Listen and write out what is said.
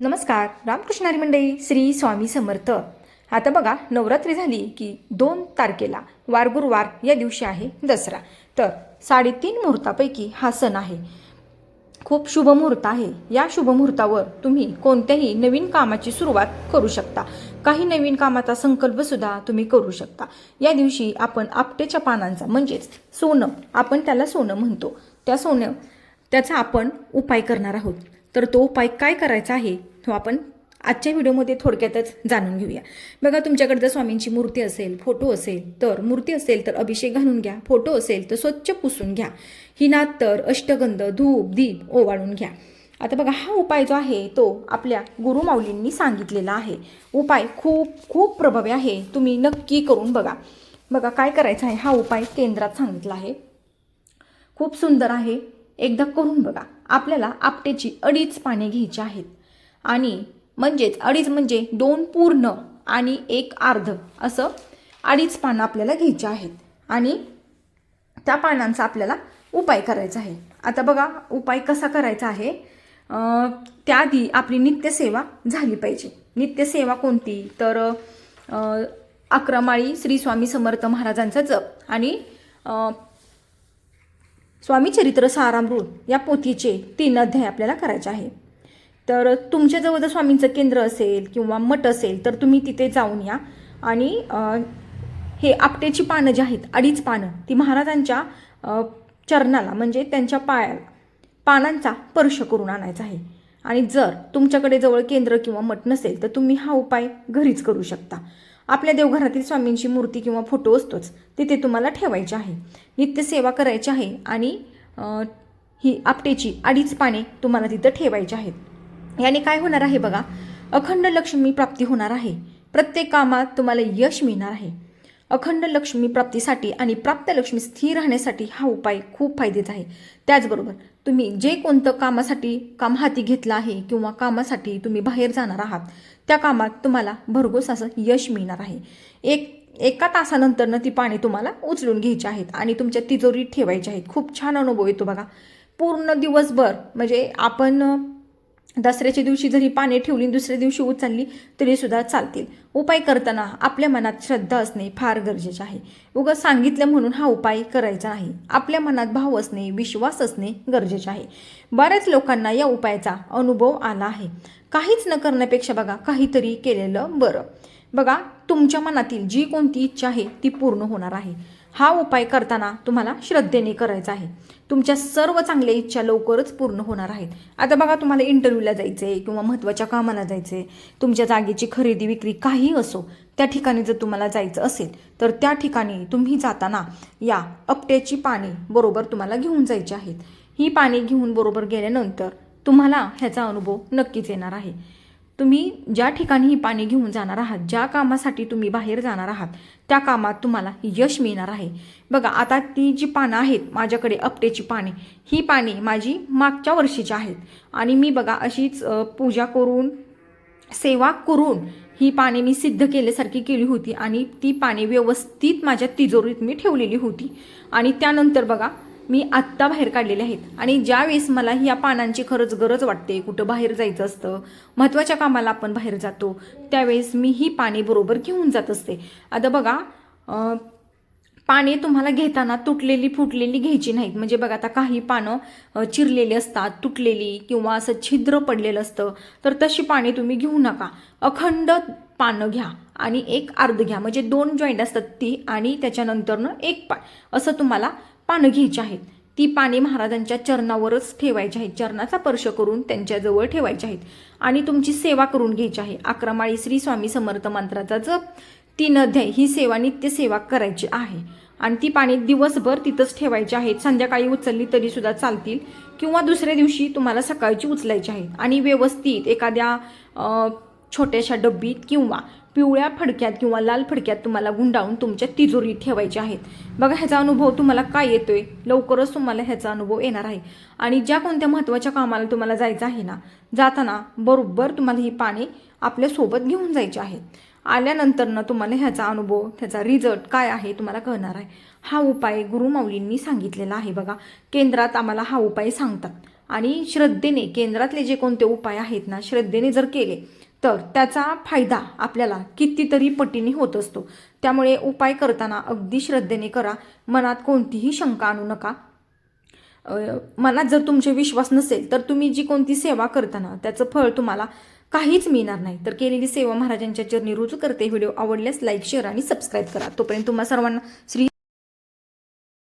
नमस्कार रामकृष्णारी मंडळी श्री स्वामी समर्थ. आता बघा नवरात्री झाली की दोन तारखेला वार गुरुवार या दिवशी आहे दसरा. तर साडेतीन मुहूर्तापैकी हा सण आहे. खूप शुभ मुहूर्त आहे. या शुभ मुहूर्तावर तुम्ही कोणत्याही नवीन कामाची सुरुवात करू शकता. काही नवीन कामाचा संकल्पसुद्धा तुम्ही करू शकता. या दिवशी आपण आपटेच्या पानांचा म्हणजेच सोनं आपण त्याला सोनं म्हणतो. त्या सोनं त्याचा आपण उपाय करणार आहोत. तर तो उपाय काय करायचा आहे? तो आपण आजच्या व्हिडिओमध्ये थोडक्यातच जाणून घेऊया. बघा तुमच्याकडे जर स्वामींची मूर्ती असेल फोटो असेल तर मूर्ती असेल तर अभिषेक घालून घ्या. फोटो असेल तर स्वच्छ पुसून घ्या. हिनात तर अष्टगंध धूप दीप ओवाळून घ्या. आता बघा हा उपाय जो आहे तो आपल्या गुरुमाऊलींनी सांगितलेला आहे. उपाय खूप खूप प्रभावी आहे. तुम्ही नक्की करून बघा. बघा काय करायचं आहे? हा उपाय केंद्रात सांगितला आहे. खूप सुंदर आहे. एकदा करून बघा. आपल्याला आपटेची अडीच पाने घ्यायची आहेत. आणि म्हणजेच अडीच म्हणजे दोन पूर्ण आणि एक अर्ध असं अडीच पानं आपल्याला घ्यायची आहेत. आणि त्या पानांचा आपल्याला उपाय करायचा आहे. आता बघा उपाय कसा करायचा आहे? त्याआधी आपली नित्यसेवा झाली पाहिजे. नित्यसेवा कोणती? तर अं, अक्रमाळी श्री स्वामी समर्थ महाराजांचा जप आणि स्वामी चरित्र सारामृत या पोथीचे तीन अध्याय आपल्याला करायचे आहे. तर तुमच्याजवळ जर स्वामींचं केंद्र असेल किंवा मठ असेल तर तुम्ही तिथे जाऊन या. आणि हे आपटेची पानं जी आहेत अडीच पानं ती महाराजांच्या चरणाला म्हणजे त्यांच्या पायाला पानांचा स्पर्श करून आणायचा आहे. आणि जर तुमच्याकडे जवळ केंद्र किंवा मठ नसेल तर तुम्ही हा उपाय घरीच करू शकता. आपल्या देवघरातील स्वामींची मूर्ती किंवा फोटो असतोच तिथे तुम्हाला ठेवायची आहे. नित्यसेवा करायची आहे आणि ही आपटेची अडीच पाने तुम्हाला तिथं ठेवायची आहेत. याने काय होणार आहे बघा? अखंड लक्ष्मी प्राप्ती होणार आहे. प्रत्येक कामात तुम्हाला यश मिळणार आहे. अखंड लक्ष्मी प्राप्तीसाठी आणि प्राप्त लक्ष्मी स्थिर राहण्यासाठी हा उपाय खूप फायद्याचा आहे. त्याचबरोबर तुम्ही जे कोणतं कामासाठी काम हाती घेतलं आहे किंवा कामासाठी तुम्ही बाहेर जाणार आहात त्या कामात तुम्हाला भरघोस असं यश मिळणार आहे. एक एका तासानंतरनं ती पाणी तुम्हाला उचलून घ्यायची आहेत आणि तुमच्या तिजोरीत ठेवायची आहेत. खूप छान अनुभव येतो बघा. पूर्ण दिवसभर म्हणजे आपण दसऱ्याच्या दिवशी जरी पाने ठेवली दुसऱ्या दिवशी उचलली तरी सुद्धा चालतील. उपाय करताना आपल्या मनात श्रद्धा असणे फार गरजेचे आहे. उगा सांगितलं म्हणून हा उपाय करायचा नाही. आपल्या मनात भाव असणे विश्वास असणे गरजेचे आहे. बऱ्याच लोकांना या उपायाचा अनुभव आला आहे. काहीच न करण्यापेक्षा बघा काहीतरी केलेलं बरं. बघा तुमच्या मनातील जी कोणती इच्छा आहे ती पूर्ण होणार आहे. हा उपाय करताना तुम्हाला श्रद्धेने करायचा आहे. तुमच्या सर्व चांगल्या इच्छा लवकरच पूर्ण होणार आहेत. आता बघा तुम्हाला इंटरव्ह्यूला जायचं आहे किंवा महत्त्वाच्या कामाला जायचं आहे तुमच्या जागेची खरेदी विक्री काही असो त्या ठिकाणी जर तुम्हाला जायचं असेल तर त्या ठिकाणी तुम्ही जाताना या अपट्याची पाने बरोबर तुम्हाला घेऊन जायची आहेत ही पाने घेऊन बरोबर गेल्यानंतर तुम्हाला ह्याचा अनुभव नक्कीच येणार आहे. तुम्ही ज्या ठिकाणी ही पाणी घेऊन जाणार आहात ज्या कामासाठी तुम्ही बाहेर जाणार आहात त्या कामात तुम्हाला यश मिळणार आहे. बघा आता ती जी पानं आहेत माझ्याकडे अपटेची पाने ही पाने माझी मागच्या वर्षीची आहेत. आणि मी बघा अशीच पूजा करून सेवा करून ही पाने मी सिद्ध केल्यासारखी केली होती आणि ती पाने व्यवस्थित माझ्या तिजोरीत मी ठेवलेली होती. आणि त्यानंतर बघा मी आत्ता बाहेर काढलेले आहेत. आणि ज्यावेळेस मला या पानांची खरंच गरज वाटते कुठं बाहेर जायचं असतं महत्त्वाच्या कामाला आपण बाहेर जातो त्यावेळेस मी ही पाने बरोबर घेऊन जात असते. आता बघा पाने तुम्हाला घेताना तुटलेली फुटलेली घ्यायची नाहीत. म्हणजे बघा आता काही पानं चिरलेली असतात तुटलेली किंवा असं छिद्र पडलेलं असतं तर तशी पाने तुम्ही घेऊ नका. अखंड पानं घ्या आणि एक अर्ध घ्या. म्हणजे दोन जॉईंट असतात ती आणि त्याच्यानंतरनं एक पान. असं तुम्हाला पानं घ्यायची आहेत. ती पाने महाराजांच्या चरणावरच ठेवायची आहेत. चरणाचा स्पर्श करून त्यांच्याजवळ ठेवायची आहेत. आणि तुमची सेवा करून घ्यायची आहे. अक्रमाळी श्री स्वामी समर्थ मंत्राचा जप. तीन अध्याय. ही सेवा नित्य सेवा करायची आहे. आणि ती पाणी दिवसभर तिथंच ठेवायची आहेत. संध्याकाळी उचलली तरी सुद्धा चालतील. किंवा दुसऱ्या दिवशी तुम्हाला सकाळची उचलायची आहेत आणि व्यवस्थित एखाद्या छोट्याशा डब्बीत किंवा पिवळ्या फडक्यात किंवा लाल फडक्यात तुम्हाला गुंडाळून तुमच्या तिजोरी ठेवायच्या आहेत. बघा ह्याचा अनुभव तुम्हाला काय येतो आहे लवकरच तुम्हाला ह्याचा अनुभव येणार आहे. आणि ज्या कोणत्या महत्त्वाच्या कामाला तुम्हाला जायचं आहे ना जाताना बरोबर तुम्हाला ही पाने आपल्यासोबत घेऊन जायची आहेत. आल्यानंतरनं तुम्हाला ह्याचा अनुभव त्याचा रिझल्ट काय आहे तुम्हाला कळणार आहे. हा उपाय गुरुमाऊलींनी सांगितलेला आहे बघा. केंद्रात आम्हाला हा उपाय सांगतात. आणि श्रद्धेने केंद्रातले जे कोणते उपाय आहेत ना श्रद्धेने जर केले तर त्याचा फायदा आपल्याला कितीतरी पटीने होत असतो. त्यामुळे उपाय करताना अगदी श्रद्धेने करा. मनात कोणतीही शंका आणू नका. मनात जर तुमचे विश्वास नसेल तर तुम्ही जी कोणती सेवा करताना त्याचं फळ तुम्हाला काहीच मिळणार नाही. तर केलेली सेवा महाराजांच्या चरणी रुजू करते. व्हिडिओ आवडल्यास लाईक शेअर आणि सबस्क्राईब करा. तोपर्यंत तुम्हा सर्वांना श्री